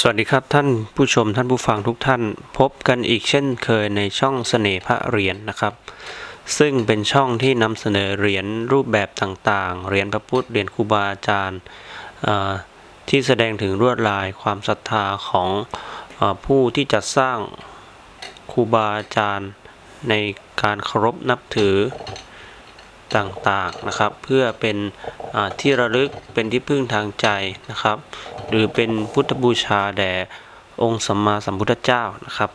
สวัสดีครับท่านผู้ชมท่านผู้ฟังทุกท่าน พบกันอีกเช่นเคยในช่องเสน่ห์พระเหรียญนะครับ ซึ่งเป็นช่องที่นำเสนอเหรียญรูปแบบต่างๆเหรียญพระพุทธเหรียญครูบาอาจารย์ที่แสดงถึงลวดลายความศรัทธาของออผู้ที่จัดสร้างครูบาอาจารย์ในการเคารพนับถือ ต่างๆนะครับ เพื่อเป็นที่ระลึกเป็นที่พึ่งทางใจนะครับ หรือเป็นพุทธบูชาแด่องค์สัมมาสัมพุทธเจ้านะครับ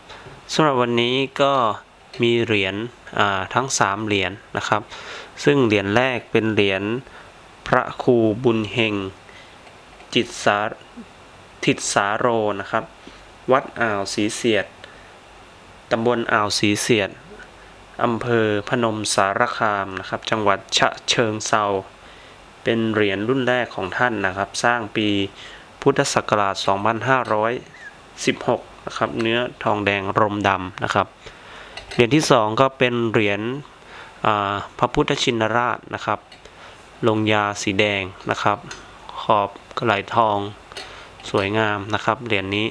สำหรับวันนี้ก็มีเหรียญทั้ง 3 เหรียญนะครับ ซึ่งเหรียญแรกเป็นเหรียญพระครูบุญเฮงจิตสาทิตสาโรนะครับ วัดอ่าวศรีเสียดตำบลอ่าวศรีเสียด อำเภอพนมสารคามนะครับ จังหวัดฉะเชิงเซาเป็นเหรียญรุ่นแรกของท่านนะครับ สร้างปีพุทธศักราช 2516 นะครับ เนื้อทองแดงรมดำนะครับ เหรียญที่ 2 ก็เป็นเหรียญพระพุทธชินราชนะครับ ลงยาสีแดงนะครับ ขอบกระไหลทองสวยงามนะครับ เหรียญนี้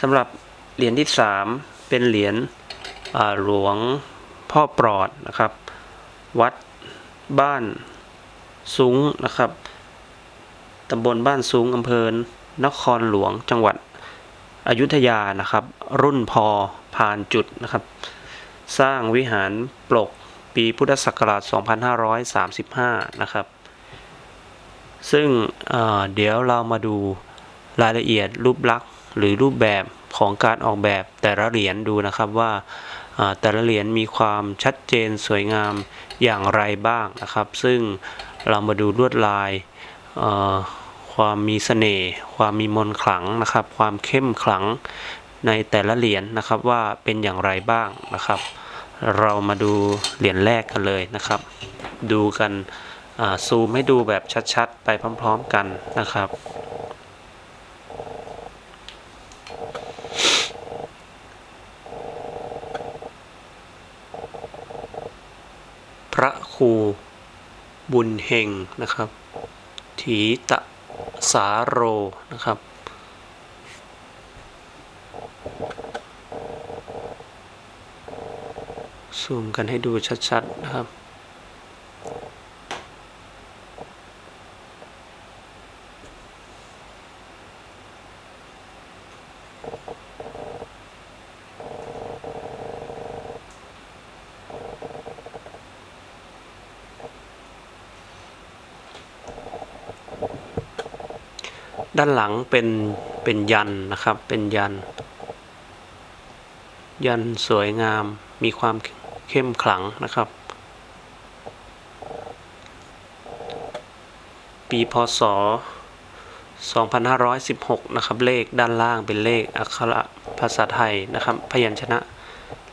สำหรับเหรียญที่ 3 เป็นเหรียญ หลวงพ่อปลอดนะครับ วัดบ้านซุ้งนะครับตำบลบ้านซุ้งอำเภอนครหลวงจังหวัดอยุธยานะครับ รุ่นพอผ่านจุดนะครับ สร้างวิหารปลกปีพุทธศักราช 2535 นะครับ ซึ่งเเดี๋ยวเรามาดูรายละเอียดรูปลักษณ์ หรือรูปแบบของการออกแบบแต่ละเหรียญดูนะครับว่าแต่ละเหรียญมีความชัดเจนสวยงามอย่างไรบ้างนะครับ ซึ่งเรามาดูลวดลายความมีเสน่ห์ความมีมนขลังนะครับ ความเข้มขลังในแต่ละเหรียญนะครับว่าเป็นอย่างไรบ้างนะครับ เรามาดูเหรียญแรกกันเลยนะครับ ดูกันซูมให้ดูแบบชัดๆ ไปพร้อม ๆกันนะครับ พระ ครูบุญเฮงนะครับ ถีตะสาโรนะครับ ซูมกันให้ดูชัดๆนะครับ ด้านหลังเป็นเป็นยันนะครับ เป็นยัน ยันสวยงาม มีความเข้มขลังนะครับ ปีพศ 2516 นะครับ เลขด้านล่างเป็นเลขอักขระภาษาไทยนะครับ พยัญชนะ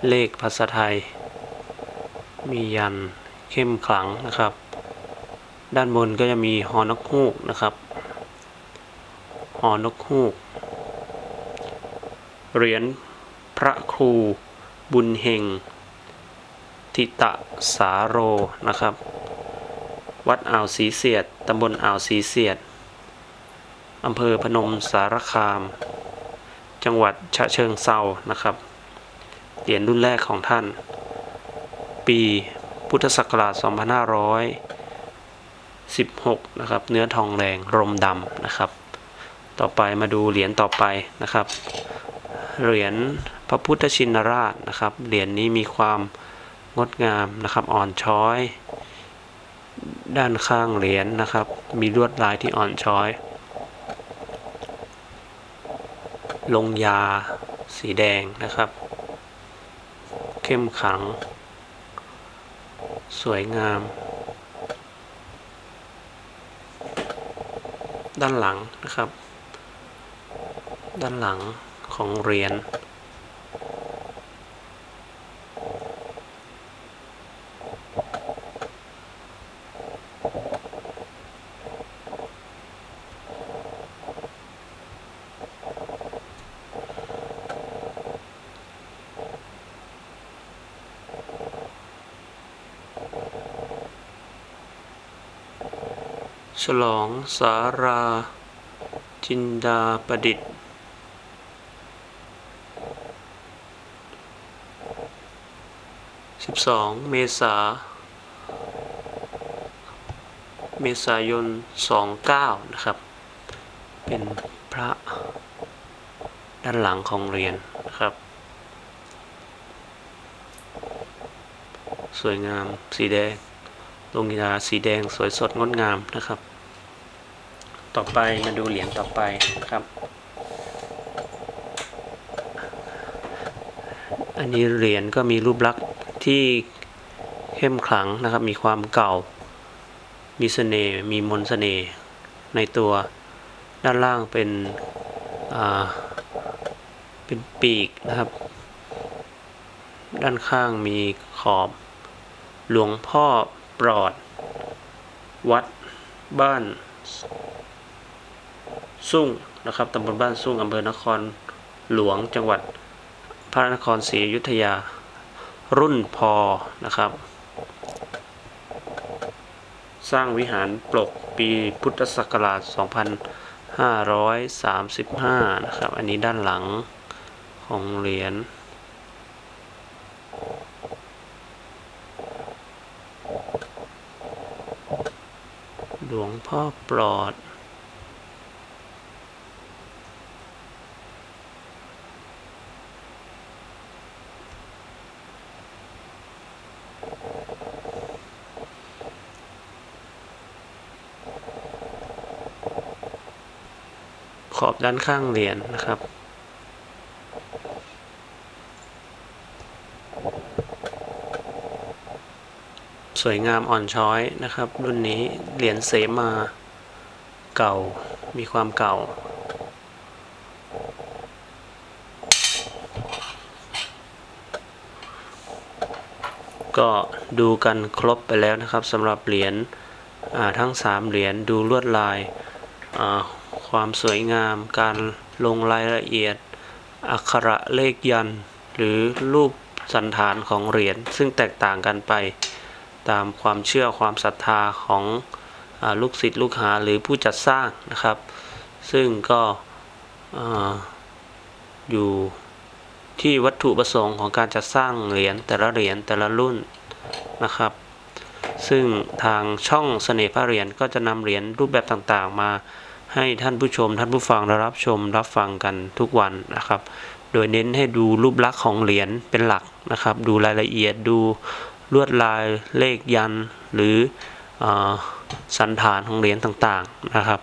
เลขภาษาไทย มียันเข้มขลังนะครับ ด้านบนก็จะมีหอนกฮูกนะครับ อนกฮูก เหรียญพระครูบุญเฮงทิตะสาโรนะครับ วัดอ่าวศรีเสียด ตำบลอ่าวศรีเสียด อำเภอพนมสารคาม จังหวัดฉะเชิงเซานะครับ เหรียญรุ่นแรกของท่าน ปีพุทธศักราช 2516 นะครับ เนื้อทองแดงรมดำนะครับ ต่อไปมาดูเหรียญต่อไปนะครับ เหรียญพระพุทธชินราชนะครับ เหรียญนี้มีความงดงามนะครับ อ่อนช้อย ด้านข้างเหรียญนะครับ มีลวดลายที่อ่อนช้อย ลงยาสีแดงนะครับ เข้มขัง สวยงาม ด้านหลังนะครับ ด้านหลังของเหรียญฉลองสาราจินดาประดิษฐ์ 12 เมษา เมษายน 29 นะครับ เป็นพระด้านหลังของเหรียญนะครับ สวยงามสีแดงลงยาสีแดงสวยสดงดงามนะครับ ต่อไปมาดูเหรียญต่อไปนะครับ อันนี้เหรียญก็มีรูปลักษณ์ ที่เข้มขลังนะครับ มีความเก่า มีเสน่ห์ มีมนต์เสน่ห์ในตัว ด้านล่างเป็น อ่า เป็นปีกนะครับ ด้านข้างมีขอบ หลวงพ่อปลอด วัดบ้านสุ่งนะครับตำบลบ้านสุ่งอำเภอนครหลวงจังหวัดพระนครศรีอยุธยา รุ่นพอนะครับ สร้างวิหารปลกปีพุทธศักราช 2535 นะครับ อันนี้ด้านหลังของเหรียญหลวงพ่อปลอด ขอบด้านข้างเหรียญนะครับ สวยงามอ่อนช้อยนะครับ รุ่นนี้เหรียญเสมาเก่ามีความเก่า ก็ดูกันครบไปแล้วนะครับสำหรับเหรียญอ่าทั้ง 3 เหรียญดูลวดลายอ่า ความสวยงาม การลงรายละเอียด อักขระเลขยัน หรือรูปสันฐานของเหรียญซึ่งแตกต่างกันไป ตามความเชื่อความศรัทธาของอลูกศิษย์ลูกหาหรือผู้จัดสร้างนะครับ ซึ่งก็อาอยู่ที่วัตถุประสงค์ของการจัดสร้างเหรียญแต่ละเหรียญแต่ละรุ่นนะครับ ซึ่งทางช่องเสน่ห์พระเหรียญก็จะนำเหรียญรูปแบบต่างๆมา ให้ท่านผู้ชม ท่านผู้ฟังได้รับชมรับฟังกันทุกวันนะครับ โดยเน้นให้ดูรูปลักษณ์ของเหรียญเป็นหลักนะครับ ดูรายละเอียดดูลวดลายเลขยันหรืออสันฐานของเหรียญต่างๆนะครับ